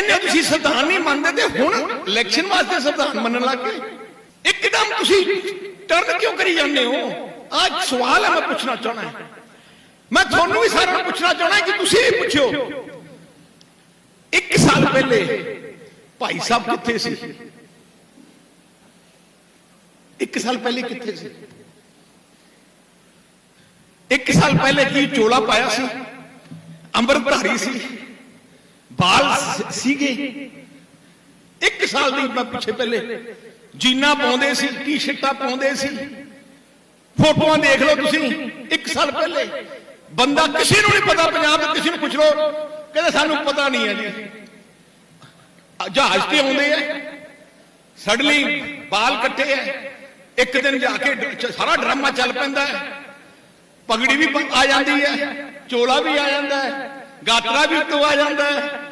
ਇਹਨੇ ਤੁਸੀਂ ਸੰਵਿਧਾਨ ਨਹੀਂ ਮੰਨਦੇ ਤੇ ਹੁਣ ਇਲੈਕਸ਼ਨ ਵਾਸਤੇ ਸੰਵਿਧਾਨ ਮੰਨਣ ਲੱਗ ਗਏ। ਇੱਕਦਮ ਤੁਸੀਂ ਟਰਨ ਕਿਉਂ ਕਰੀ ਜਾਂਦੇ ਹੋ? ਅੱਜ ਸਵਾਲ ਹੈ, ਮੈਂ ਪੁੱਛਣਾ ਚਾਹਣਾ ਹੈ। ਮੈਂ ਤੁਹਾਨੂੰ ਵੀ ਸਾਰਿਆਂ ਨੂੰ ਪੁੱਛਣਾ ਚਾਹਣਾ ਕਿ ਤੁਸੀਂ ਵੀ ਪੁੱਛਿਓ। ਇੱਕ ਸਾਲ ਪਹਿਲੇ ਭਾਈ ਸਾਹਿਬ ਕਿੱਥੇ ਸੀ? ਇੱਕ ਸਾਲ ਪਹਿਲੇ ਕਿੱਥੇ ਸੀ? ਇੱਕ ਸਾਲ ਪਹਿਲੇ ਕੀ ਚੋਲਾ ਪਾਇਆ ਸੀ? ਅੰਮ੍ਰਿਤਧਾਰੀ ਸੀ। ਬਾਲ ਸੀਗੇ। ਇੱਕ ਸਾਲ ਦੀ ਮੈਂ ਪਿੱਛੇ ਪਹਿਲੇ ਜੀਨਾ ਪਾਉਂਦੇ ਸੀ ਟੀ ਸ਼ਰਟਾਂ ਪਾਉਂਦੇ ਸੀ। ਫੋਟੋਆਂ ਦੇਖ ਲਓ ਤੁਸੀਂ, ਇੱਕ ਸਾਲ ਪਹਿਲੇ। ਬੰਦਾ ਕਿਸੇ ਨੂੰ ਨਹੀਂ ਪਤਾ, ਪੰਜਾਬ ਦੇ ਕਿਸੇ ਨੂੰ ਪੁੱਛ ਲਓ, ਕਹਿੰਦੇ ਸਾਨੂੰ ਪਤਾ ਨਹੀਂ ਹੈ ਜੀ। ਜਹਾਜ਼ ਤੇ ਆਉਂਦੇ ਆ। ਸਡਲੀ ਬਾਲ ਕੱਟੇ ਆ। ਇੱਕ ਦਿਨ ਜਾ ਕੇ ਸਾਰਾ ਡਰਾਮਾ ਚੱਲ ਪੈਂਦਾ ਹੈ। ਪਗੜੀ ਵੀ ਆ ਜਾਂਦੀ ਹੈ, ਚੋਲਾ ਵੀ ਆ ਜਾਂਦਾ ਹੈ, ਗਾਤਰਾ ਵੀ ਉੱਤੋਂ ਆ ਜਾਂਦਾ ਹੈ।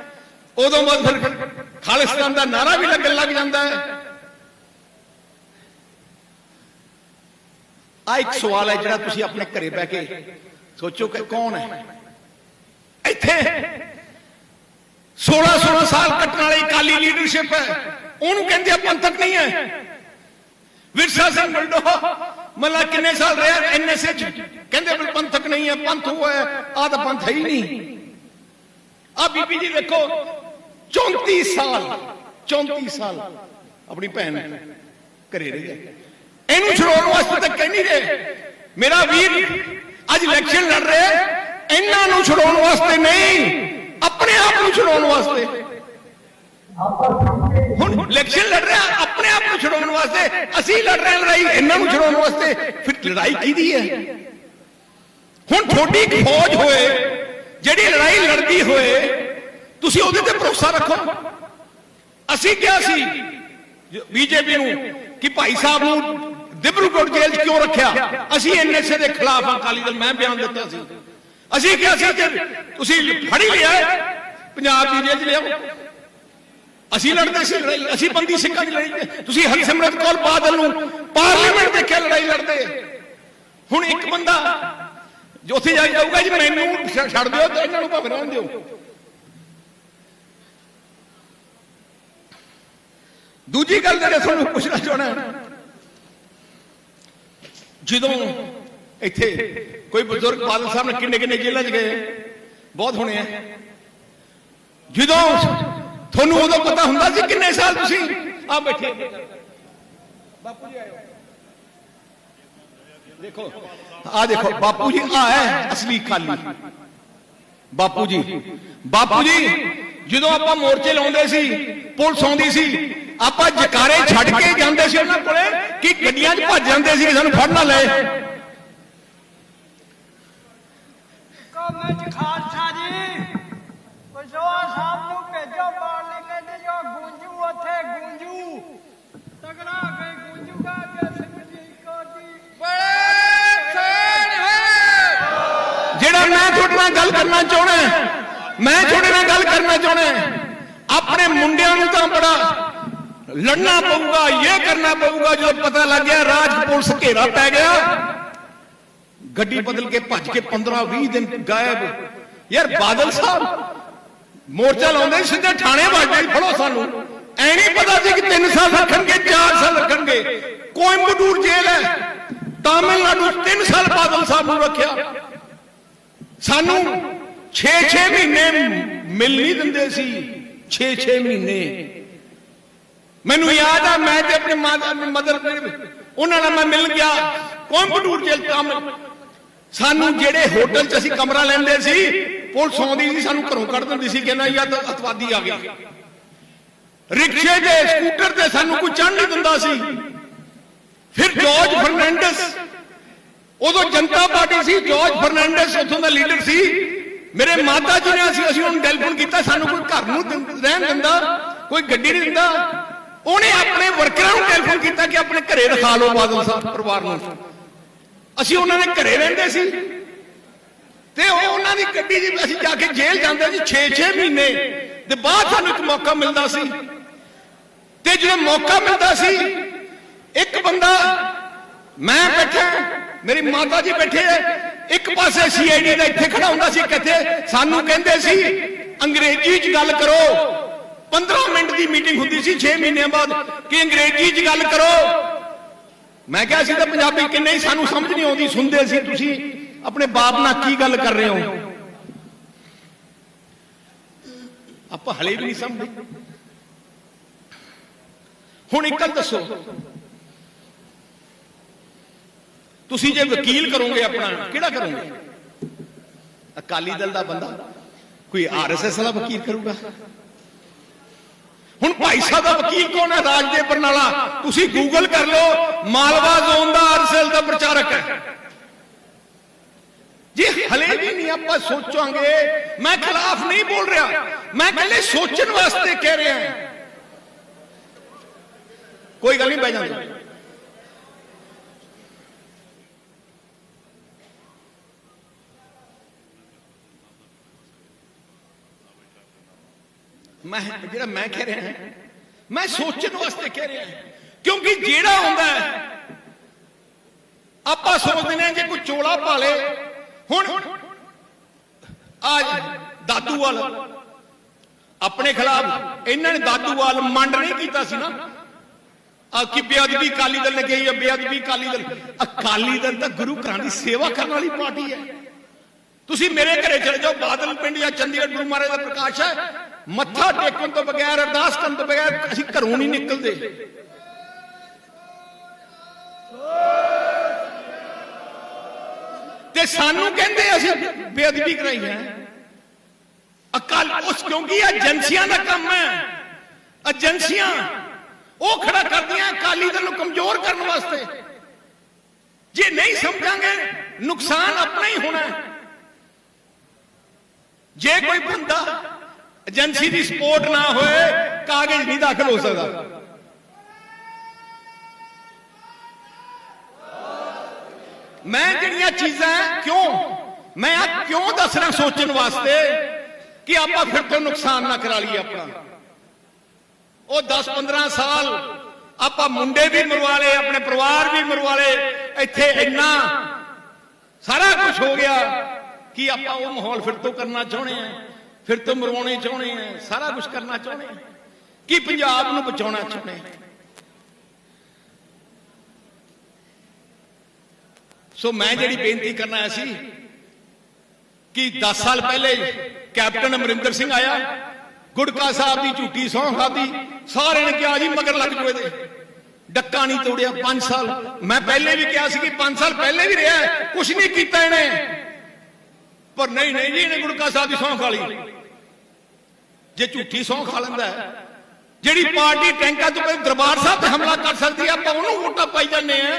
ਉਦੋਂ ਬਾਅਦ ਫਿਰ ਖਾਲਿਸਤਾਨ ਦਾ ਨਾਰਾ ਵੀ ਲੱਗਣ ਲੱਗ ਜਾਂਦਾ ਹੈ। ਆ ਇੱਕ ਸਵਾਲ ਹੈ ਜਿਹੜਾ ਤੁਸੀਂ ਆਪਣੇ ਘਰੇ ਬਹਿ ਕੇ ਸੋਚੋ ਕਿ ਕੌਣ ਹੈ? ਇੱਥੇ 16 16 ਸਾਲ ਕੱਟਣ ਵਾਲੀ ਕਾਲੀ ਲੀਡਰਸ਼ਿਪ ਹੈ। ਉਹਨੂੰ ਕਹਿੰਦੇ ਆ ਪੰਥਕ ਨਹੀਂ ਹੈ। ਵਿਰਸਾ ਸਿੰਘ ਬਲਡੋ ਮੱਲਾ ਕਿੰਨੇ ਸਾਲ ਰਿਹਾ? ਐਨਐਸਏ ਚ ਕਹਿੰਦੇ ਵੀ ਪੰਥਕ ਨਹੀਂ ਹੈ, ਪੰਥ ਉਹ ਹੈ। ਆ ਤਾਂ ਪੰਥ ਹੈ ਹੀ ਨਹੀਂ। ਆ ਬੀਬੀ ਜੀ ਦੇਖੋ 34 ਸਾਲ 34 ਸਾਲ ਆਪਣੀ ਭੈਣ ਘਰੇ ਰਹੀ ਇਹਨੂੰ ਛਡਾਉਣ ਵਾਸਤੇ ਤਾਂ ਕਹਿ ਨਹੀਂ ਰਹੇ। ਮੇਰਾ ਵੀਰ, ਅੱਜ ਇਲੈਕਸ਼ਨ ਲੜ ਰਿਹਾ ਇਹਨਾਂ ਨੂੰ ਛਡਾਉਣ ਵਾਸਤੇ ਨਹੀਂ, ਆਪਣੇ ਆਪ ਨੂੰ ਛਡਾਉਣ ਵਾਸਤੇ। ਹੁਣ ਇਲੈਕਸ਼ਨ ਲੜ ਰਿਹਾ, ਆਪਣੇ ਆਪ ਨੂੰ ਛਡਾਉਣ ਵਾਸਤੇ। ਅਸੀਂ ਲੜ ਰਹੇ ਹਾਂ ਲੜਾਈ, ਇਹਨਾਂ ਨੂੰ ਛਡਾਉਣ ਵਾਸਤੇ। ਫਿਰ ਲੜਾਈ ਕਿਹਦੀ ਹੈ? ਹੁਣ ਤੁਹਾਡੀ ਫੌਜ ਹੋਏ, ਜਿਹੜੀ ਲੜਾਈ ਲੜਦੀ ਹੋਏ ਤੁਸੀਂ ਉਹਦੇ ਤੇ ਭਰੋਸਾ ਰੱਖੋ। ਅਸੀਂ ਕਿਹਾ ਸੀ, ਬੀਜੇਪੀ ਨੂੰ ਕਿ ਭਾਈ ਸਾਹਿਬ ਨੂੰ ਦਿਬਰੂਗੜ੍ਹ ਜੇਲ੍ਹ 'ਚ ਕਿਉਂ ਰੱਖਿਆ? ਅਸੀਂ ਐਨਐਸਏ ਦੇ ਖਿਲਾਫ ਅਕਾਲੀ ਦਲ, ਮੈਂ ਬਿਆਨ ਦਿੱਤਾ ਸੀ। ਅਸੀਂ ਕਿਹਾ ਸੀ ਕਿ ਤੁਸੀਂ ਫੜੀ ਲਿਆ ਪੰਜਾਬ ਦੀ ਜੇਲ੍ਹ 'ਚ ਲਿਆਓ। ਅਸੀਂ ਲੜਦੇ ਸੀ, ਲੜਾਈ, ਅਸੀਂ ਬੰਦੀ ਸਿੰਘਾਂ ਦੀ ਲੜਾਈ ਤੁਸੀਂ ਹਰਸਿਮਰਤ ਕੌਰ ਬਾਦਲ ਨੂੰ ਪਾਰਲੀਮੈਂਟ ਦੇ ਕੇ ਲੜਾਈ ਲੜਦੇ। ਹੁਣ ਇੱਕ ਬੰਦਾ ਜੋ ਉੱਥੇ ਜਾਈ ਜਾਊਗਾ ਜੀ, ਮੈਨੂੰ ਛੱਡ ਦਿਓ ਤੇ ਇਹਨਾਂ ਨੂੰ ਭਾਵੇਂ ਰਹਿਣ ਦਿਓ। ਦੂਜੀ ਗੱਲ ਜਿਹੜੇ ਤੁਹਾਨੂੰ ਪੁੱਛਣਾ ਚਾਹਣਾ ਜਦੋਂ ਇੱਥੇ ਕੋਈ ਬਜ਼ੁਰਗ ਬਾਦਲ ਸਾਹਿਬ ਨੇ ਕਿੰਨੇ ਕਿੰਨੇ ਜੇਲ੍ਹਾਂ 'ਚ ਗਏ? ਬਹੁਤ ਹੋਣੇ ਆ। ਜਦੋਂ ਤੁਹਾਨੂੰ ਉਦੋਂ ਪਤਾ ਹੁੰਦਾ ਸੀ ਕਿੰਨੇ ਸਾਲ ਤੁਸੀਂ ਆ ਬੈਠੇ? ਬਾਪੂ ਜੀ ਆਇਓ। ਦੇਖੋ, ਆ ਦੇਖੋ, ਬਾਪੂ ਜੀ ਆ ਹੈ ਅਸਲੀ ਖਾਲੀ ਬਾਪੂ ਜੀ ਬਾਪੂ ਜੀ, ਜਦੋਂ ਆਪਾਂ ਮੋਰਚੇ ਲਾਉਂਦੇ ਸੀ, ਪੁਲਿਸ ਆਉਂਦੀ ਸੀ ਆਪਾਂ ਜਕਾਰੇ ਛੱਡ ਕੇ ਜਾਂਦੇ ਸੀ ਉਹਨਾਂ ਕੋਲੇ ਕਿ ਗੱਡੀਆਂ 'ਚ ਭੱਜ ਜਾਂਦੇ ਸੀ ਕਿ ਸਾਨੂੰ ਫੜ ਨਾ ਲਏ। ਕੌਮੇ ਚ ਖਾਲਸਾ ਜੀ ਪਸ਼ੋਆ ਸਾਹਿਬ ਨੂੰ ਭੇਜੋ ਪਾਰਲੀਮੈਂਟ ਜੋ ਗੂੰਜੂ ਉੱਥੇ ਗੂੰਜੂ। ਤਗੜਾ ਕੇ ਗੂੰਜੂਗਾ ਜੇ ਸਿੰਘ ਜੀ ਕੋ ਜੀ। ਬੜੇ ਸੋਹਣ ਹੈ। ਜਿਹੜਾ ਮੈਂ ਤੁਹਾਡੇ ਨਾਲ ਗੱਲ ਕਰਨਾ ਚਾਹਣਾ ਹੈ, ਮੈਂ ਤੁਹਾਡੇ ਨਾਲ ਗੱਲ ਕਰਨਾ ਚਾਹਣਾ ਆਪਣੇ ਮੁੰਡਿਆਂ ਨੂੰ ਲੜਨਾ ਪਊਗਾ ਇਹ ਕਰਨਾ ਪਊਗਾ ਜਦੋਂ ਪਤਾ ਲੱਗ ਗਿਆ ਰਾਜ ਪੁਲਿਸ ਘੇਰਾ ਪੈ ਗਿਆ ਗੱਡੀ ਬਦਲ ਕੇ ਭੱਜ ਕੇ 15 20 ਦਿਨ ਗਾਇਬ ਯਾਰ ਬਾਦਲ ਸਾਹਿਬ ਮੋਰਚਾ ਲਾਉਂਦੇ ਸੀ, ਸਿੱਧੇ ਥਾਣੇ ਵਾਜਦੇ ਫੜੋ ਸਾਨੂੰ। ਐ ਨਹੀਂ ਪਤਾ ਸੀ ਕਿ 3 ਸਾਲ ਰੱਖਣਗੇ 4 ਸਾਲ ਰੱਖਣਗੇ। ਕੋਇੰਬਟੂਰ ਜੇਲ੍ਹ ਹੈ ਤਾਮਿਲਨਾਡੂ 3 ਸਾਲ ਬਾਦਲ ਸਾਹਿਬ ਨੂੰ ਰੱਖਿਆ। ਸਾਨੂੰ 6-6 ਮਹੀਨੇ ਮਿਲ ਨਹੀਂ ਦਿੰਦੇ ਸੀ 6-6 ਮਹੀਨੇ। ਮੈਨੂੰ ਯਾਦ ਆ, ਮੈਂ ਤੇ ਆਪਣੇ ਮਦਰ ਉਹਨਾਂ ਨਾਲ ਮੈਂ ਮਿਲ ਗਿਆ ਕੋਂਪਟੂਰ ਜੇਲ੍ਹ ਕੰਮ। ਸਾਨੂੰ ਜਿਹੜੇ ਹੋਟਲ 'ਚ ਅਸੀਂ ਕਮਰਾ ਲੈਂਦੇ ਸੀ, ਪੁਲਿਸ ਆਉਂਦੀ ਸੀ, ਸਾਨੂੰ ਘਰੋਂ ਕੱਢ ਦਿੰਦੀ ਸੀ, ਕਹਿੰਦਾ ਯਾਰ ਅਤਵਾਦੀ ਆ ਗਿਆ। ਰਿਕਸ਼ੇ ਦੇ ਸਕੂਟਰ ਤੇ ਸਾਨੂੰ ਕੋਈ ਚੜ੍ਹ ਨਹੀਂ ਦਿੰਦਾ ਸੀ। ਫਿਰ ਜਾਰਜ ਫਰਨੈਂਡਸ, ਉਦੋਂ ਜਨਤਾ ਪਾਰਟੀ ਸੀ, ਜਾਰਜ ਫਰਨੈਂਡਸ ਉੱਥੋਂ ਦਾ ਲੀਡਰ ਸੀ। ਮੇਰੇ ਮਾਤਾ ਜੀ ਨੇ ਅਸੀਂ ਅਸੀਂ ਉਹਨੂੰ ਟੈਲੀਫੋਨ ਕੀਤਾ, ਸਾਨੂੰ ਕੋਈ ਘਰ ਨੂੰ ਰਹਿਣ ਦਿੰਦਾ, ਕੋਈ ਗੱਡੀ ਨਹੀਂ ਦਿੰਦਾ। ਉਹਨੇ ਆਪਣੇ ਵਰਕਰਾਂ ਨੂੰ ਟੈਲੀਫੋਨ ਕੀਤਾ ਕਿ ਆਪਣੇ ਘਰੇ ਰਖਾ ਲਓ ਬਾਦਲ ਸਾਹਿਬ ਪਰਿਵਾਰ ਨੂੰ। ਅਸੀਂ ਉਹਨਾਂ ਦੇ ਘਰੇ ਰਹਿੰਦੇ ਸੀ। ਤੇ ਉਹ ਉਹਨਾਂ ਦੀ ਗੱਡੀ 'ਚ ਅਸੀਂ ਜਾ ਕੇ ਜੇਲ੍ਹ ਜਾਂਦੇ ਸੀ 6-6 ਮਹੀਨੇ। ਤੇ ਬਾਅਦ ਸਾਨੂੰ ਇੱਕ ਮੌਕਾ ਮਿਲਦਾ ਸੀ। ਤੇ ਜਦੋਂ ਮੌਕਾ ਮਿਲਦਾ ਸੀ, ਇੱਕ ਬੰਦਾ, ਮੈਂ ਬੈਠਾ, ਮੇਰੀ ਮਾਤਾ ਜੀ ਬੈਠੇ ਐ ਇੱਕ ਪਾਸੇ ਸੀਆਈਡੀ ਦਾ ਇੱਥੇ ਖੜਾ ਹੁੰਦਾ ਸੀ ਕਿੱਥੇ ਸਾਨੂੰ ਕਹਿੰਦੇ ਸੀ, ਅੰਗਰੇਜ਼ੀ 'ਚ ਗੱਲ ਕਰੋ। ਦੀ ਮੀਟਿੰਗ ਹੁੰਦੀ ਸੀ 6 ਮਹੀਨਿਆਂ ਬਾਅਦ। ਕਿ ਅੰਗਰੇਜ਼ੀ 'ਚ ਗੱਲ ਕਰੋ। ਮੈਂ ਕਿਹਾ ਸੀ ਤਾਂ ਪੰਜਾਬੀ ਕਿੰਨੇ ਹੀ ਸਾਨੂੰ ਸਮਝ ਨਹੀਂ ਆਉਂਦੀ, ਸੁਣਦੇ ਸੀ। ਤੁਸੀਂ ਆਪਣੇ ਬਾਪ ਨਾਲ ਕੀ ਗੱਲ ਕਰ ਰਹੇ ਹੋ? ਆਪਾਂ ਹਲੇ ਵੀ ਨਹੀਂ ਸਮਝਦੇ। ਹੁਣ ਇੱਕ ਗੱਲ ਦੱਸੋ। ਤੁਸੀਂ ਜੇ ਵਕੀਲ ਕਰੋਗੇ ਆਪਣਾ, ਕਿਹੜਾ ਕਰੋਗੇ? ਅਕਾਲੀ ਦਲ ਦਾ ਬੰਦਾ? ਕੋਈ ਆਰਐਸਐਸ ਵਾਲਾ ਵਕੀਲ ਕਰੂਗਾ? ਹੁਣ ਭਾਈ ਸਾਹਿਬ ਦਾ ਵਕੀਲ ਕੌਣ ਹੈ? ਰਾਜ ਦੇ ਬਰਨਾਲਾ। ਤੁਸੀਂ ਗੂਗਲ ਕਰ ਲਓ, ਮਾਲਵਾ ਜ਼ੋਨ ਦਾ ਆਰਐਸਐਸ ਦਾ ਪ੍ਰਚਾਰਕ ਹੈ। ਜੀ ਹਲੇ ਵੀ ਨਹੀਂ ਆਪਾਂ ਸੋਚਾਂਗੇ, ਮੈਂ ਖਿਲਾਫ ਨਹੀਂ ਬੋਲ ਰਿਹਾ। ਮੈਂ ਕੱਲੇ ਸੋਚਣ ਵਾਸਤੇ ਕਹਿ ਰਿਹਾ ਕੋਈ ਗੱਲ ਨਹੀਂ, ਬਹਿ ਜਾਂਦੇ। ਮੈਂ ਜਿਹੜਾ ਮੈਂ ਕਹਿ ਰਿਹਾ ਮੈਂ ਸੋਚਣ ਵਾਸਤੇ ਕਹਿ ਰਿਹਾ ਕਿਉਂਕਿ ਜਿਹੜਾ ਹੁੰਦਾ ਆਪਾਂ ਸੋਚਦੇ ਨੇ ਜੇ ਕੋਈ ਚੋਲਾ ਪਾ ਲੇ ਹੁਣ ਅੱਜ ਦਾਦੂਵਾਲ। ਆਪਣੇ ਖਿਲਾਫ ਇਹਨਾਂ ਨੇ ਦਾਦੂਵਾਲ ਮੰਡ ਨਹੀਂ ਕੀਤਾ ਸੀ ਨਾ। ਆ ਕਿ ਬੇਅਦਬੀ ਅਕਾਲੀ ਦਲ ਨੇ ਕਹੀ ਹੈ ਬੇਅਦਬੀ ਅਕਾਲੀ ਦਲ। ਅਕਾਲੀ ਦਲ ਤਾਂ ਗੁਰੂ ਘਰਾਂ ਦੀ ਸੇਵਾ ਕਰਨ ਵਾਲੀ ਪਾਰਟੀ ਹੈ। ਤੁਸੀਂ ਮੇਰੇ ਘਰੇ ਚਲੇ ਜਾਓ ਬਾਦਲ ਪਿੰਡ ਜਾਂ ਚੰਡੀਗੜ੍ਹ ਗੁਰੂ ਮਹਾਰਾਜ ਦਾ ਪ੍ਰਕਾਸ਼ ਹੈ ਮੱਥਾ ਟੇਕਣ ਤੋਂ ਬਗੈਰ, ਅਰਦਾਸ ਕਰਨ ਤੋਂ ਬਗੈਰ ਅਸੀਂ ਘਰੋਂ ਨਹੀਂ ਨਿਕਲਦੇ। ਤੇ ਸਾਨੂੰ ਕਹਿੰਦੇ ਅਸੀਂ ਬੇਅਦਬੀ ਕਰਾਈ ਹੈ। ਅਕਾਲ ਉਸ ਕਿਉਂਕਿ ਏਜੰਸੀਆਂ ਦਾ ਕੰਮ ਹੈ। ਏਜੰਸੀਆਂ ਉਹ ਖੜਾ ਕਰਦੀਆਂ ਅਕਾਲੀ ਦਲ ਨੂੰ ਕਮਜ਼ੋਰ ਕਰਨ ਵਾਸਤੇ। ਜੇ ਨਹੀਂ ਸਮਝਾਂਗੇ, ਨੁਕਸਾਨ ਆਪਣਾ ਹੀ ਹੋਣਾ ਜੇ ਕੋਈ ਬੰਦਾ ਏਜੰਸੀ ਦੀ ਸਪੋਰਟ ਨਾ ਹੋਏ, ਕਾਗਜ਼ ਨਹੀਂ ਦਾਖਲ ਹੋ ਸਕਦਾ। ਮੈਂ ਜਿਹੜੀਆਂ ਚੀਜ਼ਾਂ ਕਿਉਂ? ਮੈਂ ਆ ਕਿਉਂ ਦੱਸਣਾ ਸੋਚਣ ਵਾਸਤੇ ਕਿ ਆਪਾਂ ਫਿਰ ਤੋਂ ਨੁਕਸਾਨ ਨਾ ਕਰਾ ਲਈਏ ਆਪਣਾ? ਉਹ 10 15 ਸਾਲ ਆਪਾਂ ਮੁੰਡੇ ਵੀ ਮਰਵਾ ਲਏ, ਆਪਣੇ ਪਰਿਵਾਰ ਵੀ ਮਰਵਾ ਲਏ, ਇੱਥੇ ਇੰਨਾ ਸਾਰਾ ਕੁਝ ਹੋ ਗਿਆ ਕਿ ਆਪਾਂ ਉਹ ਮਾਹੌਲ ਫਿਰ ਤੋਂ ਕਰਨਾ ਚਾਹੁੰਦੇ ਆ ਫਿਰ ਤੋਂ ਮਰਵਾਉਣੇ ਚਾਹੁੰਦੇ ਆ ਸਾਰਾ ਕੁਝ ਕਰਨਾ ਚਾਹੁੰਦੇ ਆ ਕਿ ਪੰਜਾਬ ਨੂੰ ਬਚਾਉਣਾ ਚਾਹੁੰਦੇ ਸੋ ਮੈਂ ਜਿਹੜੀ ਬੇਨਤੀ ਕਰਨਾ ਆਇਆ ਸੀ ਕਿ 10 ਸਾਲ ਪਹਿਲੇ ਕੈਪਟਨ ਅਮਰਿੰਦਰ ਸਿੰਘ ਆਇਆ ਗੁੜਕਾ ਸਾਹਿਬ ਦੀ ਝੂਠੀ ਸਹੁੰ ਖਾਦੀ ਸਾਰਿਆਂ ਨੇ ਕਿਹਾ ਜੀ ਮਗਰ ਲੱਗ ਜੂ ਇਹਦੇ। ਡੱਕਾ ਨਹੀਂ ਤੋੜਿਆ 5 ਸਾਲ। ਮੈਂ ਪਹਿਲੇ ਵੀ ਕਿਹਾ ਸੀ ਕਿ 5 ਸਾਲ ਪਹਿਲੇ ਵੀ ਰਿਹਾ ਕੁਝ ਨਹੀਂ ਕੀਤਾ ਇਹਨੇ। ਪਰ ਨਹੀਂ ਨਹੀਂ ਜੀ ਇਹਨੇ ਗੁੜਕਾ ਸਾਹਿਬ ਦੀ ਸਹੁੰ ਖਾ ਲਈ। ਜੇ ਝੂਠੀ ਸਹੁੰ ਖਾ ਲੈਂਦਾ ਹੈ, ਜਿਹੜੀ ਪਾਰਟੀ ਟੈਂਕਾਂ ਤੋਂ ਪਹਿਲੇ ਦਰਬਾਰ ਸਾਹਿਬ ਤੇ ਹਮਲਾ ਕਰ ਸਕਦੀ ਹੈ ਆਪਾਂ ਉਹਨੂੰ ਵੋਟਾਂ ਪਾਈ ਜਾਂਦੇ ਆ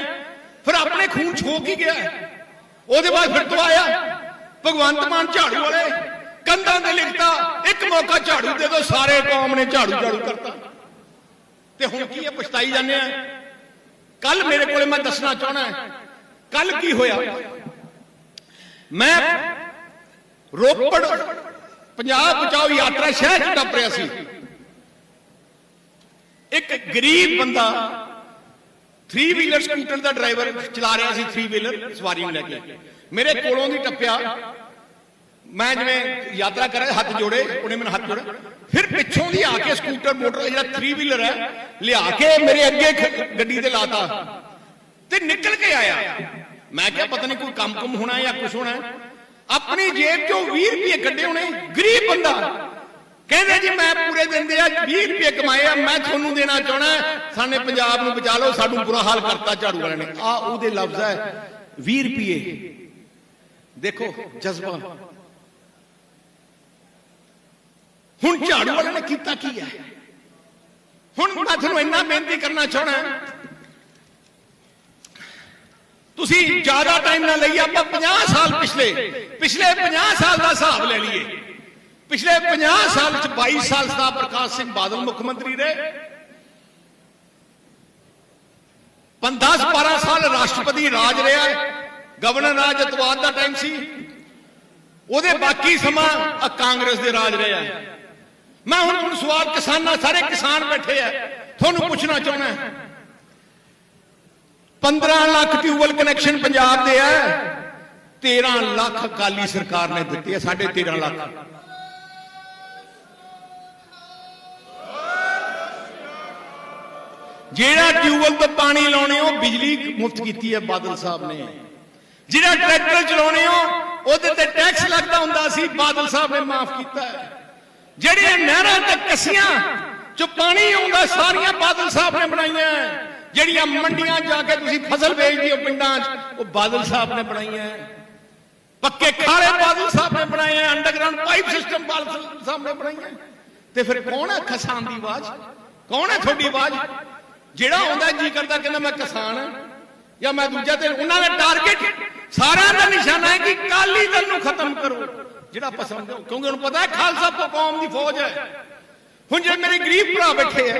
ਫਿਰ ਆਪਣੇ ਖੂਨ ਛੋ ਕੀ ਗਿਆ ਉਹਦੇ ਬਾਅਦ ਫਿਰ ਤੋਂ ਆਇਆ। ਭਗਵੰਤ ਮਾਨ ਝਾੜੂ ਵਾਲੇ ਕੰਧਾਂ ਤੇ ਲਿਖਤਾ ਇੱਕ ਮੌਕਾ ਝਾੜੂ ਦੇ ਦੋ ਸਾਰੇ ਕੌਮ ਨੇ ਝਾੜੂ ਝਾੜੂ ਕਰਤਾ। ਤੇ ਹੁਣ ਕੀ ਹੈ ਪਛਤਾਈ ਜਾਂਦੇ ਆ ਕੱਲ ਮੇਰੇ ਕੋਲੇ ਮੈਂ ਦੱਸਣਾ ਚਾਹਣਾ ਕੱਲ ਕੀ ਹੋਇਆ? ਮੈਂ ਰੋਪੜ ਪੰਜਾਬ ਬਚਾਓ ਯਾਤਰਾ ਸ਼ਹਿਰ ਚ ਟੱਪ ਰਿਹਾ ਸੀ ਇੱਕ ਗਰੀਬ ਬੰਦਾ 3 ਵੀਲਰ ਸਕੂਟਰ ਦਾ ਡਰਾਈਵਰ ਚਲਾ ਰਿਹਾ ਸੀ 3 ਵੀਲਰ ਸਵਾਰੀ ਨੂੰ ਲੈ ਕੇ ਮੇਰੇ ਕੋਲੋਂ ਦੀ ਟੱਪਿਆ ਮੈਂ ਜਿਵੇਂ ਯਾਤਰਾ ਕਰ ਰਿਹਾ ਹੱਥ ਜੋੜੇ ਉਹਨੇ ਮੈਨੂੰ ਹੱਥ ਜੋੜੇ ਫਿਰ ਪਿੱਛੋਂ ਦੀ ਆ ਕੇ ਸਕੂਟਰ ਮੋਟਰ ਜਿਹੜਾ 3 ਵੀਲਰ ਹੈ ਲਿਆ ਕੇ ਮੇਰੇ ਅੱਗੇ ਖ- ਗੱਡੀ ਤੇ ਲਾਤਾ ਤੇ ਨਿਕਲ ਕੇ ਆਇਆ ਮੈਂ ਕਿਹਾ ਪਤਾ ਨਹੀਂ ਕੋਈ ਕੰਮ ਕੁਮ ਹੋਣਾ ਜਾਂ ਕੁਝ ਹੋਣਾ ਆਪਣੀ ਜੇਬ ਚੋਂ 20 ਰੁਪਏ ਕੱਢੇ ਹੋਣੇ, ਗਰੀਬ ਬੰਦਾ। ਕਹਿੰਦੇ ਜੀ, ਮੈਂ ਪੂਰੇ ਦਿਨ ਦੇ ਆ 20 ਰੁਪਏ ਕਮਾਏ ਆ, ਮੈਂ ਤੁਹਾਨੂੰ ਦੇਣਾ ਚਾਹਣਾ ਸਾਨੇ ਪੰਜਾਬ ਨੂੰ ਬਚਾ ਲਓ ਸਾਨੂੰ ਬੁਰਾ ਹਾਲ ਕਰਤਾ ਝਾੜੂ ਵਾਲਿਆਂ ਨੇ। ਆ ਉਹਦੇ ਲਫ਼ਜ਼ ਹੈ 20 ਰੁਪਏ। ਦੇਖੋ, ਜਜ਼ਬਾ। ਹੁਣ ਝਾੜੂ ਵਾਲਿਆਂ ਨੇ ਕੀਤਾ ਕੀ ਹੈ? ਹੁਣ ਮੈਂ ਤੁਹਾਨੂੰ ਇੰਨਾ ਬੇਨਤੀ ਕਰਨਾ ਚਾਹਣਾ ਤੁਸੀਂ ਜ਼ਿਆਦਾ ਟਾਈਮ ਨਾ ਲਈਏ ਆਪਾਂ 50 ਸਾਲ ਪਿਛਲੇ ਪਿਛਲੇ 50 ਸਾਲ ਦਾ ਹਿਸਾਬ ਲੈ ਲਈਏ। ਪਿਛਲੇ 50 ਸਾਲ ਚ 22 ਸਾਲ ਸਰਦਾਰ ਪ੍ਰਕਾਸ਼ ਸਿੰਘ ਬਾਦਲ ਮੁੱਖ ਮੰਤਰੀ ਰਹੇ। 10 12 ਸਾਲ ਰਾਸ਼ਟਰਪਤੀ ਰਾਜ ਰਿਹਾ ਗਵਰਨਰ ਰਾਜ ਅਤਵਾਦ ਦਾ ਟਾਈਮ ਸੀ। ਉਹਦੇ ਬਾਕੀ ਸਮਾਂ ਕਾਂਗਰਸ ਦੇ ਰਾਜ ਰਿਹਾ ਮੈਂ ਹੁਣ ਤੁਹਾਨੂੰ ਸਵਾਲ, ਕਿਸਾਨਾਂ, ਸਾਰੇ ਕਿਸਾਨ ਬੈਠੇ ਆ। ਤੁਹਾਨੂੰ ਪੁੱਛਣਾ ਚਾਹੁੰਦਾ 15 ਲੱਖ ਟਿਊਬਲ ਕਨੈਕਸ਼ਨ ਪੰਜਾਬ ਦੇ ਆ। 13 ਲੱਖ ਅਕਾਲੀ ਸਰਕਾਰ ਨੇ ਦਿੱਤੇ ਆ 13.5 ਲੱਖ। ਜਿਹੜਾ ਟਿਊਬਲ ਤੋਂ ਪਾਣੀ ਲਾਉਣੇ ਹੋ ਬਿਜਲੀ ਮੁਫਤ ਕੀਤੀ ਹੈ, ਬਾਦਲ ਸਾਹਿਬ ਨੇ। ਜਿਹੜਾ ਟਰੈਕਟਰ ਚਲਾਉਣੇ ਹੋ ਉਹਦੇ ਤੇ ਟੈਕਸ ਲੱਗਦਾ ਹੁੰਦਾ ਸੀ, ਬਾਦਲ ਸਾਹਿਬ ਨੇ ਮਾਫ ਕੀਤਾ ਹੈ। ਜਿਹੜੀਆਂ ਨਹਿਰਾਂ ਤੇ ਕੱਸੀਆਂ ਚ ਪਾਣੀ ਆਉਂਦਾ, ਸਾਰੀਆਂ ਬਾਦਲ ਸਾਹਿਬ ਨੇ ਬਣਾਈਆਂ ਜਿਹੜੀਆਂ ਮੰਡੀਆਂ ਜਾ ਕੇ ਤੁਸੀਂ ਫਸਲ ਵੇਚਦੇ ਹੋ ਪਿੰਡਾਂ 'ਚ, ਉਹ ਬਾਦਲ ਸਾਹਿਬ ਨੇ ਬਣਾਈਆਂ ਪੱਕੇ ਖਾਲੇ ਬਾਦਲ ਸਾਹਿਬ ਨੇ ਬਣਾਏ ਹੈ ਅੰਡਰਗਰਾਉਂਡ ਪਾਈਪ ਸਿਸਟਮ ਬਾਦਲ ਸਾਹਿਬ ਨੇ ਬਣਾਈਆਂ ਹੈ। ਤੇ ਫਿਰ ਕੌਣ ਹੈ ਕਿਸਾਨ ਦੀ ਆਵਾਜ਼? ਕੌਣ ਹੈ ਤੁਹਾਡੀ ਆਵਾਜ਼? ਜਿਹੜਾ ਆਉਂਦਾ ਜੀ ਕਰਦਾ, ਕਹਿੰਦਾ ਮੈਂ ਕਿਸਾਨ ਹਾਂ ਜਾਂ ਮੈਂ ਦੂਜਾ ਤੇ ਉਹਨਾਂ ਦਾ ਟਾਰਗੇਟ ਸਾਰਿਆਂ ਦਾ ਨਿਸ਼ਾਨਾ ਹੈ ਕਿ ਕਾਲੀ ਦਲ ਨੂੰ ਖਤਮ ਕਰੋ। ਜਿਹੜਾ ਪਸੰਦ ਹੈ, ਕਿਉਂਕਿ ਉਹਨੂੰ ਪਤਾ ਹੈ ਖਾਲਸਾ ਕੋ ਕੌਮ ਦੀ ਫੌਜ ਹੈ। ਹੁਣ ਜੇ ਮੇਰੇ ਗਰੀਬ ਭਰਾ ਬੈਠੇ ਆ,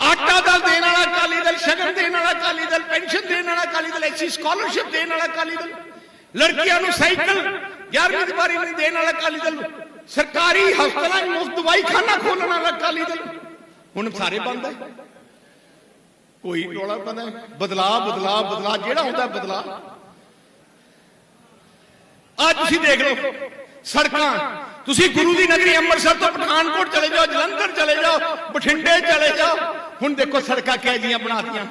ਆਟਾ ਦਲ ਦੇਣ ਵਾਲਾ ਅਕਾਲੀ ਦਲ, ਸ਼ਗਨ ਦੇਣ ਵਾਲਾ ਅਕਾਲੀ ਦਲ, ਪੈਨਸ਼ਨ ਦੇਣ ਵਾਲਾ ਅਕਾਲੀ ਦਲ, ਐਸੀ ਸਕਾਲਰਸ਼ਿਪ ਦੇਣ ਵਾਲਾ ਅਕਾਲੀ ਦਲ ਲੜਕੀਆਂ ਨੂੰ ਸਾਈਕਲ 11ਵੀਂ ਦੀ ਵਾਰੀ ਨਹੀਂ ਦੇਣ ਵਾਲਾ ਅਕਾਲੀ ਦਲ, ਸਰਕਾਰੀ ਹਸਪਤਾਲਾਂ 'ਚ ਮੁਫਤ ਦਵਾਈ ਖਾਨਾ ਖੋਲਣ ਵਾਲਾ ਅਕਾਲੀ ਦਲ। ਹੁਣ ਸਾਰੇ ਬੰਦ ਹੈ ਕੋਈ ਰੋਲਾ ਪਤਾ ਬਦਲਾ ਬਦਲਾ ਬਦਲਾ ਜਿਹੜਾ ਹੁੰਦਾ ਬਦਲਾਅ। ਅੱਜ ਤੁਸੀਂ ਦੇਖ ਲਓ, ਸੜਕਾਂ। ਤੁਸੀਂ ਗੁਰੂ ਦੀ ਨਗਰੀ ਅੰਮ੍ਰਿਤਸਰ ਤੋਂ ਪਠਾਨਕੋਟ ਚਲੇ ਜਾਓ, ਜਲੰਧਰ ਚਲੇ ਜਾਓ, ਬਠਿੰਡੇ ਚਲੇ ਜਾਓ। ਹੁਣ ਦੇਖੋ ਸੜਕਾਂ ਕਿਹੋ ਜਿਹੀਆਂ ਬਣਾਤੀਆਂ।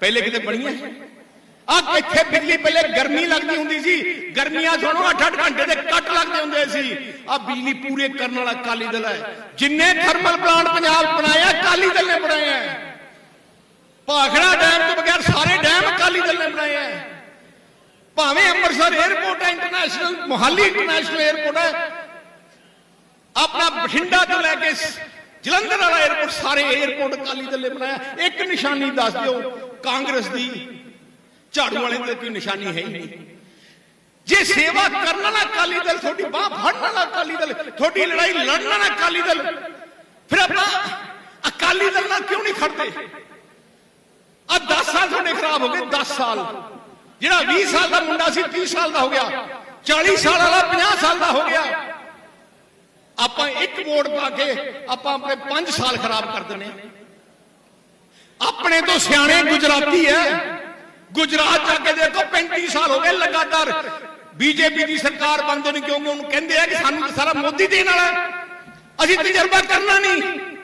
ਪਹਿਲੇ ਕਿਤੇ ਬਣੀਆਂ ਆ ਇੱਥੇ ਬਿਜਲੀ ਪਹਿਲੇ ਗਰਮੀ ਲੱਗਦੀ ਹੁੰਦੀ ਸੀ। ਗਰਮੀਆਂ ਸੁਣੋ 8-8 ਘੰਟੇ ਦੇ ਕੱਟ ਲੱਗਦੇ ਹੁੰਦੇ ਸੀ। ਆ ਬਿਜਲੀ ਪੂਰੇ ਕਰਨ ਵਾਲਾ ਕਾਲੀ ਦਲ ਹੈ। ਜਿੰਨੇ ਥਰਮਲ ਪਲਾਂਟ ਪੰਜਾਬ ਬਣਾਇਆ ਕਾਲੀ ਦਲ ਨੇ ਬਣਾਇਆ। ਭਾਖੜਾ ਡੈਮ ਤੋਂ ਬਗੈਰ ਸਾਰੇ ਡੈਮ ਕਾਲੀ ਦਲ ਨੇ ਬਣਾਇਆ। ਭਾਵੇਂ ਅੰਮ੍ਰਿਤਸਰ 에ਅਰਪੋਰਟ ਹੈ ਇੰਟਰਨੈਸ਼ਨਲ ਮੁਹਾਲੀ ਇੰਟਰਨੈਸ਼ਨਲ 에ਅਰਪੋਰਟ ਹੈ। ਆਪਣਾ ਬਠਿੰਡਾ ਤੋਂ ਲੈ ਕੇ ਜਲੰਧਰ ਵਾਲਾ 에ਅਰਪੋਰਟ ਸਾਰੇ 에ਅਰਪੋਰਟ ਕਾਲੀ ਦਲ ਨੇ ਬਣਾਇਆ। ਇੱਕ ਨਿਸ਼ਾਨੀ ਦੱਸ ਦਿਓ, ਕਾਂਗਰਸ ਦੀ। ਝਾੜੂ ਵਾਲੇ ਤੇ ਕੋਈ ਨਿਸ਼ਾਨੀ ਹੈ ਹੀ ਨਹੀਂ ਜੇ ਸੇਵਾ ਕਰਨ ਵਾਲਾ ਅਕਾਲੀ ਦਲ ਤੁਹਾਡੀ ਬਾਹ ਫੜਨ ਵਾਲਾ ਅਕਾਲੀ ਦਲ ਤੁਹਾਡੀ ਲੜਾਈ ਲੜਨ ਵਾਲਾ ਅਕਾਲੀ ਦਲ ਫਿਰ ਆਪਾਂ ਅਕਾਲੀ ਦਲ ਨਾਲ ਕਿਉਂ ਨਹੀਂ ਖੜਦੇ ਆ 10 ਸਾਲ ਤੁਹਾਡੇ ਖਰਾਬ ਹੋ ਗਏ 10 ਸਾਲ ਜਿਹੜਾ 20 ਸਾਲ ਦਾ ਮੁੰਡਾ ਸੀ 30 ਸਾਲ ਦਾ ਹੋ ਗਿਆ 40 ਸਾਲ ਵਾਲਾ 50 ਸਾਲ ਦਾ ਹੋ ਗਿਆ ਆਪਾਂ ਇੱਕ ਵੋਟ ਪਾ ਕੇ ਆਪਾਂ ਆਪਣੇ 5 ਸਾਲ ਖਰਾਬ ਕਰ ਦਿੰਨੇ ਆਪਣੇ ਤੋਂ ਸਿਆਣੇ ਗੁਜਰਾਤੀ ਹੈ ਗੁਜਰਾਤ ਜਾ ਕੇ ਦੇਖੋ 35 ਸਾਲ ਹੋ ਗਏ ਲਗਾਤਾਰ ਬੀਜੇਪੀ ਦੀ ਸਰਕਾਰ ਬੰਦ ਨਹੀਂ ਕਿਉਂਕਿ ਉਹਨੂੰ ਕਹਿੰਦੇ ਆ ਕਿ ਸਾਨੂੰ ਸਾਰਾ ਮੋਦੀ ਦੇਣ ਵਾਲਾ ਅਸੀਂ ਤਜਰਬਾ ਕਰਨਾ ਨਹੀਂ।